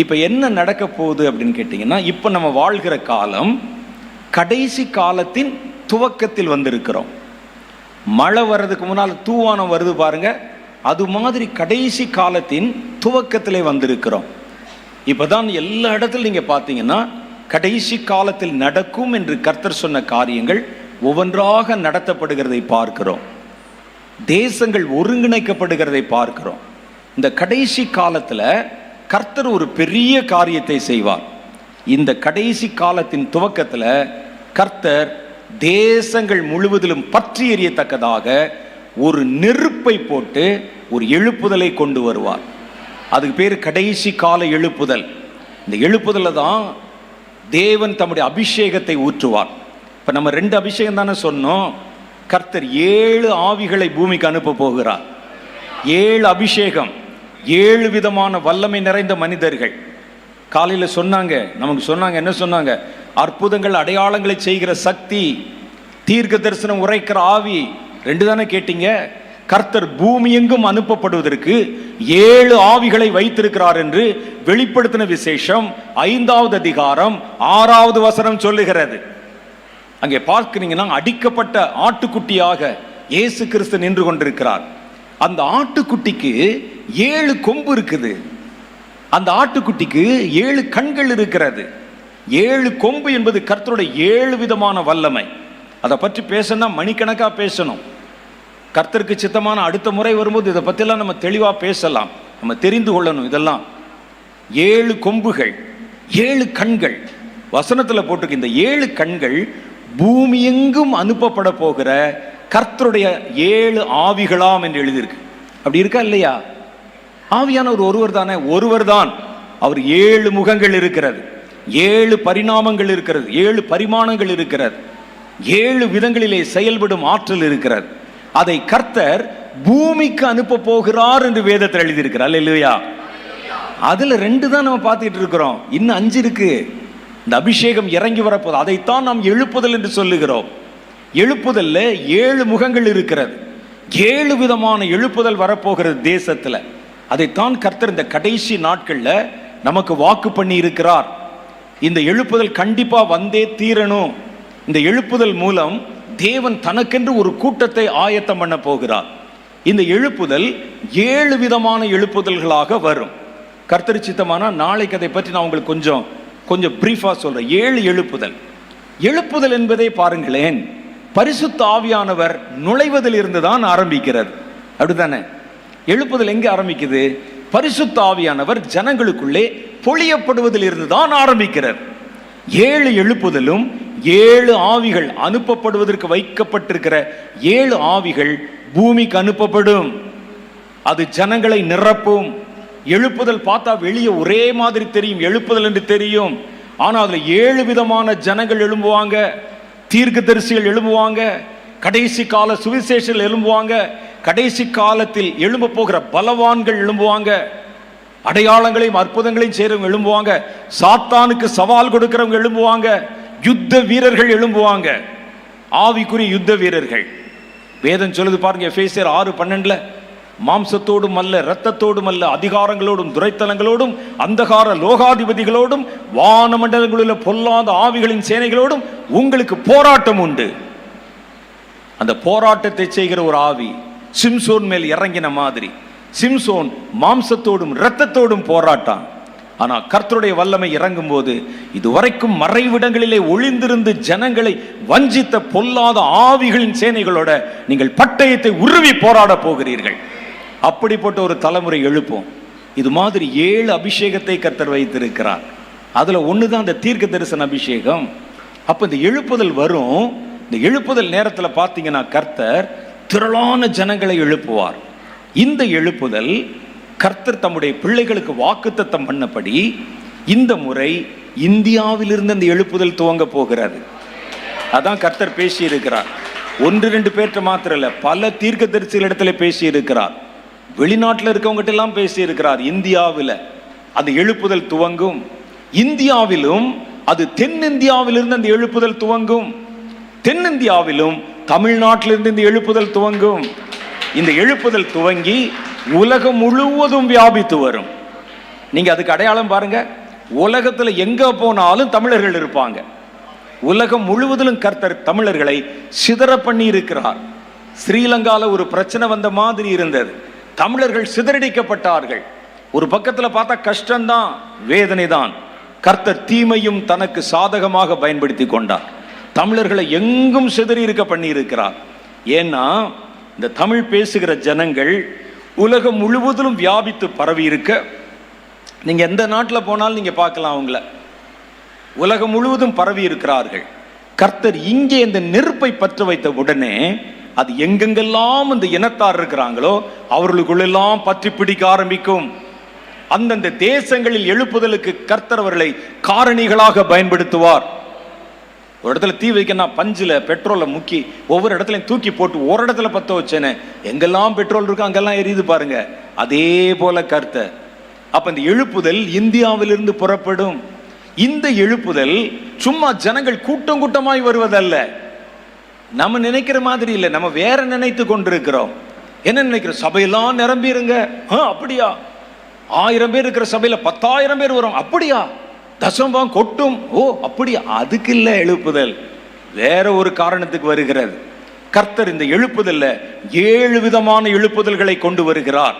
இப்போ என்ன நடக்க போகுது அப்படின்னு கேட்டிங்கன்னா இப்போ நம்ம வாழ்கிற காலம் கடைசி காலத்தின் துவக்கத்தில் வந்திருக்கிறோம். மழை வர்றதுக்கு முன்னால் தூவானம் வருது பாருங்க. அது மாதிரி கடைசி காலத்தின் துவக்கத்திலே வந்திருக்கிறோம். இப்போ தான் எல்லா இடத்துலையும் நீங்கள் பார்த்தீங்கன்னா கடைசி காலத்தில் நடக்கும் என்று கர்த்தர் சொன்ன காரியங்கள் ஒவ்வொன்றாக நடத்தப்படுகிறதை பார்க்கிறோம். தேசங்கள் ஒருங்கிணைக்கப்படுகிறதை பார்க்கிறோம். இந்த கடைசி காலத்தில் கர்த்தர் ஒரு பெரிய காரியத்தை செய்வார். இந்த கடைசி காலத்தின் துவக்கத்தில் கர்த்தர் தேசங்கள் முழுவதிலும் பற்றி எறியத்தக்கதாக ஒரு நெருப்பை போட்டு ஒரு எழுப்புதலை கொண்டு வருவார். அதுக்கு பேர் கடைசி கால எழுப்புதல். இந்த எழுப்புதலில் தான் தேவன் தம்முடைய அபிஷேகத்தை ஊற்றுவார். இப்போ நம்ம ரெண்டு அபிஷேகம் தானே சொன்னோம். கர்த்தர் ஏழு ஆவிகளை பூமிக்கு அனுப்ப போகிறார். ஏழு அபிஷேகம். ஏழு விதமான வல்லமை நிறைந்த மனிதர்கள். காலையில் சொன்னாங்க நமக்கு சொன்னாங்க என்ன சொன்னாங்க? அற்புதங்கள் அடையாளங்களை செய்கிற சக்தி தீர்க்க தரிசனம் உரைக்கிற ஆவி. ரெண்டு தானே கேட்டீங்க? கர்த்தர் பூமி எங்கும் அனுப்பப்படுவதற்கு ஏழு ஆவிகளை வைத்திருக்கிறார் என்று வெளிப்படுத்தின விசேஷம் ஐந்தாவது அதிகாரம் ஆறாவது வசனம் சொல்லுகிறது. அங்கே பார்க்கிறீங்கன்னா அடிக்கப்பட்ட ஆட்டுக்குட்டியாக இயேசு கிறிஸ்து நின்று கொண்டிருக்கிறார். அந்த ஆட்டுக்குட்டிக்கு ஏழு கொம்பு இருக்குது. அந்த ஆட்டுக்குட்டிக்கு ஏழு கண்கள் இருக்கிறது. ஏழு கொம்பு என்பது கர்த்தருடைய ஏழு விதமான வல்லமை. அதை பற்றி பேசணும்னா மணிக்கணக்காக பேசணும். கர்த்தருக்கு சித்தமான அடுத்த முறை வரும்போது இதை பற்றிலாம் நம்ம தெளிவாக பேசலாம். நம்ம தெரிந்து கொள்ளணும் இதெல்லாம். ஏழு கொம்புகள் ஏழு கண்கள். வசனத்தில் போட்டிருக்கு இந்த ஏழு கண்கள் பூமி எங்கும் அனுப்பப்பட போகிற கர்த்தருடைய ஏழு ஆவிகளாம் என்று எழுதியிருக்கு. அப்படி இருக்கா இல்லையா? ஆவியானவர் ஒருவர் தானே ஒருவர் தான். அவர் ஏழு முகங்கள் இருக்கிறது. ஏழு பரிணாமங்கள் இருக்கிறது. ஏழு பரிமாணங்கள் இருக்கிறது. ஏழு விதங்களிலே செயல்படும் ஆற்றல் இருக்கிறது. அதை கர்த்தர் பூமிக்கு அனுப்ப போகிறார் என்று வேதத்தில் எழுதியிருக்கிறார். இல்லையா அதில் ரெண்டு தான் நம்ம பார்த்துட்டு இருக்கிறோம். இன்னும் அஞ்சு இருக்கு. இந்த அபிஷேகம் இறங்கி வரப்போது. அதைத்தான் நாம் எழுப்புதல் என்று சொல்லுகிறோம். எழுப்புதல்ல ஏழு முகங்கள் இருக்கிறது. ஏழு விதமான எழுப்புதல் வரப்போகிறது தேசத்தில். அதைத்தான் கர்த்தர் இந்த கடைசி நாட்களில் நமக்கு வாக்கு பண்ணி இருக்கிறார் இந்த எழுப்புதல் கண்டிப்பாக வந்தே தீரணும். இந்த எழுப்புதல் மூலம் தேவன் தனக்கென்று ஒரு கூட்டத்தை ஆயத்தம் பண்ண போகிறார். இந்த எழுப்புதல் ஏழு விதமான எழுப்புதல்களாக வரும். கர்த்தர் சித்தமானா நாளைக்கு அதை பற்றி நான் உங்களுக்கு கொஞ்சம் கொஞ்சம் ப்ரீஃபாக சொல்கிறேன் ஏழு எழுப்புதல். எழுப்புதல் என்பதை பாருங்களேன் பரிசுத்த ஆவியானவர் நுழைவதில் இருந்து தான் ஆரம்பிக்கிறது. அப்படித்தானே? எழுப்புதல் எங்கே ஆரம்பிக்குது? பரிசுத்தாவியானவர் ஜனங்களுக்குள்ளே பொழியப்படுவதில் இருந்து தான் ஆரம்பிக்கிறார். ஏழு எழுப்புதலும் ஏழு ஆவிகள் அனுப்பப்படுவதற்கு வைக்கப்பட்டிருக்கிற ஏழு ஆவிகள் பூமிக்கு அனுப்பப்படும். அது ஜனங்களை நிரப்பும். எழுப்புதல் பார்த்தா வெளியே ஒரே மாதிரி தெரியும். எழுப்புதல் என்று தெரியும். ஆனால் அதில் ஏழு விதமான ஜனங்கள் எழும்புவாங்க. தீர்க்கதரிசிகள் எழும்புவாங்க. கடைசி கால சுவிசேஷங்கள் எழும்புவாங்க. கடைசி காலத்தில் எழும்ப போகிற பலவான்கள் எழும்புவாங்க. அடையாளங்களையும் அற்புதங்களையும் செய்கிறவங்க எழும்புவாங்க. சாத்தானுக்கு சவால் கொடுக்கிறவங்க எழும்புவாங்க. யுத்த வீரர்கள் எழும்புவாங்க. ஆவிக்குரிய யுத்த வீரர்கள். வேதம் சொல்லுது பாருங்க எஃபேசியர் ஆறு பன்னெண்டுல மாம்சத்தோடும் அல்ல இரத்தத்தோடும் அல்ல அதிகாரங்களோடும் துரைத்தலங்களோடும் அந்தகார லோகாதிபதிகளோடும் வானமண்டலங்களில் பொல்லாத ஆவிகளின் சேனைகளோடும் உங்களுக்கு போராட்டம் உண்டு. அந்த போராட்டத்தை செய்கிற ஒரு ஆவி சிம்சோன் மேல் இறங்கின மாதிரி. சிம்சோன் மாம்சத்தோடும் இரத்தத்தோடும் போராட்டான். ஆனால் கர்த்தருடைய வல்லமை இறங்கும் போது இதுவரைக்கும் மறைவிடங்களிலே ஒளிந்திருந்து ஜனங்களை வஞ்சித்த பொல்லாத ஆவிகளின் சேனைகளோட நீங்கள் பட்டயத்தை உருவி போராட போகிறீர்கள். அப்படிப்பட்ட ஒரு தலைமுறை எழுப்போம். இது மாதிரி ஏழு அபிஷேகத்தை கர்த்தர் வைத்திருக்கிறார். அதில் ஒன்று தான் இந்த தீர்க்க தரிசன அபிஷேகம். அப்போ இந்த எழுப்புதல் வரும். இந்த எழுப்புதல் நேரத்தில் பார்த்தீங்கன்னா கர்த்தர் திரளான ஜனங்களை எழுப்புவார். இந்த எழுப்புதல் கர்த்தர் தம்முடைய பிள்ளைகளுக்கு வாக்குத்தத்தம் பண்ணபடி இந்த முறை இந்தியாவிலிருந்து அந்த எழுப்புதல் துவங்க போகிறது. அதான் கர்த்தர் பேசி இருக்கிறார் ஒன்று ரெண்டு பேர்கிட்ட மாத்திரம் இல்லை பல தீர்க்க தரிசிகள் இடத்துல பேசி இருக்கிறார் வெளிநாட்டில் இருக்கவங்ககிட்ட எல்லாம் பேசி இருக்கிறார் இந்தியாவில். அந்த எழுப்புதல் துவங்கும். இந்தியாவிலும் அது தென்னிந்தியாவிலிருந்து அந்த எழுப்புதல் துவங்கும். தென்னிந்தியாவிலும் தமிழ்நாட்டிலிருந்து இந்த எழுப்புதல் துவங்கும். இந்த எழுப்புதல் துவங்கி உலகம் முழுவதும் வியாபித்து வரும். நீங்க அதுக்கு அடையாளம் பாருங்க. உலகத்தில் எங்க போனாலும் தமிழர்கள் இருப்பாங்க. உலகம் முழுவதிலும் கர்த்தர் தமிழர்களை சிதற பண்ணி இருக்கிறார். ஸ்ரீலங்கால ஒரு பிரச்சனை வந்த மாதிரி இருந்தது. தமிழர்கள் சிதறடிக்கப்பட்டார்கள். ஒரு பக்கத்தில் பார்த்தா கஷ்டம்தான் வேதனை தான் கர்த்தர் தீமையும் தனக்கு சாதகமாக பயன்படுத்தி கொண்டார். தமிழர்களை எங்கும் சிதறி இருக்க பண்ணி இருக்கிறார் ஏன்னா இந்த தமிழ் பேசுகிற ஜனங்கள் உலகம் முழுவதிலும் வியாபித்து பரவி இருக்க நீங்கள் எந்த நாட்டில் போனாலும் நீங்கள் பார்க்கலாம் அவங்கள. உலகம் முழுவதும் பரவி இருக்கிறார்கள். கர்த்தர் இங்கே இந்த நெருப்பை பற்ற வைத்த உடனே அது எங்கெங்கெல்லாம் இந்த இனத்தார் இருக்கிறாங்களோ அவர்களுக்குள்ளெல்லாம் பற்றி பிடிக்க ஆரம்பிக்கும். அந்தந்த தேசங்களில் எழுப்புதலுக்கு கர்த்தர் அவர்களை காரணிகளாக பயன்படுத்துவார். ஒரு இடத்துல தீ வைக்கணும் பஞ்சில் பெட்ரோலை முக்கி ஒவ்வொரு இடத்துலையும் தூக்கி போட்டு ஒரு இடத்துல பற்ற வச்சேனே எங்கெல்லாம் பெட்ரோல் இருக்கோ அங்கெல்லாம் எரியுது பாருங்க. அதே போல கருத்தை. அப்போ இந்த எழுப்புதல் இந்தியாவிலிருந்து புறப்படும். இந்த எழுப்புதல் சும்மா ஜனங்கள் கூட்டம் கூட்டமாய் வருவதல்ல. நம்ம நினைக்கிற மாதிரி இல்லை நம்ம வேற நினைத்து கொண்டிருக்கிறோம். என்ன நினைக்கிறோம்? சபையெல்லாம் நிரம்பிடுங்க ஆ, அப்படியா? ஆயிரம் பேர் இருக்கிற சபையில் பத்தாயிரம் பேர் வரும். அப்படியா? தசம்பம் கொட்டும். ஓ அப்படி அதுக்கு இல்லை எழுப்புதல். வேற ஒரு காரணத்துக்கு வருகிறது. கர்த்தர் இந்த எழுப்புதல்ல ஏழு விதமான எழுப்புதல்களை கொண்டு வருகிறார்.